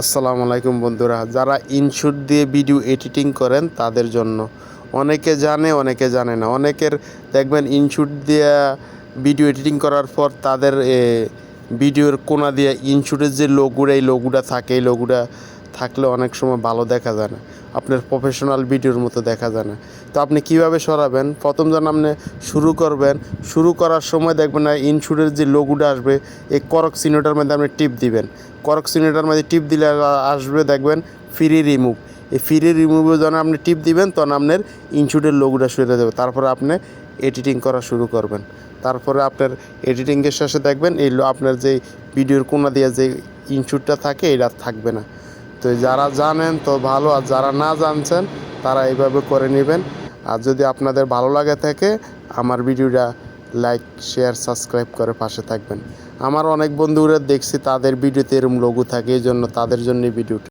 আসসালামু আলাইকুম বন্ধুরা, যারা ইনশুট দিয়ে ভিডিও এডিটিং করেন তাদের জন্য। অনেকে জানে অনেকে জানে না। অনেকের দেখবেন ইনশুট দিয়ে ভিডিও এডিটিং করার পর তাদের ভিডিওর কোনা দিয়ে ইনশুটের যে লঘুরা এই লঘুটা থাকে, এই লোগুটা থাকলে অনেক সময় ভালো দেখা যায় না। আপনার প্রফেশনাল ভিডিওর মতো দেখা যায় না। তো আপনি কীভাবে সরাবেন? প্রথম যখন আপনি শুরু করবেন। শুরু করার সময় দেখবেন না ইনশুটের যে লোগুটা আসবে, এই করক সিনোটার মধ্যে আপনি টিপ দিবেন। করক সিনোটার মধ্যে টিপ দিলে আসবে দেখবেন ফ্রি রিমুভ এই ফ্রি রিমুভে যখন আপনি টিপ দিবেন, তখন আপনার ইনশুটের লোগুটা সরে যাবে। তারপরে আপনি এডিটিং করা শুরু করবেন। তারপরে আপনার এডিটিংয়ের শেষে দেখবেন, এই আপনার যে ভিডিওর কোনা দিয়ে যে ইনশুটটা থাকে, এটা থাকবে না। তো যারা জানেন তো ভালো, আর যারা না জানছেন, তারা এইভাবে করে নেবেন। আর যদি আপনাদের ভালো লাগে থাকে, আমার ভিডিওটা লাইক, শেয়ার, সাবস্ক্রাইব করে পাশে থাকবেন। আমার অনেক বন্ধুরা দেখছি তাদের ভিডিওতে এরম লঘু থাকে, এই জন্য তাদের জন্য ভিডিওটা।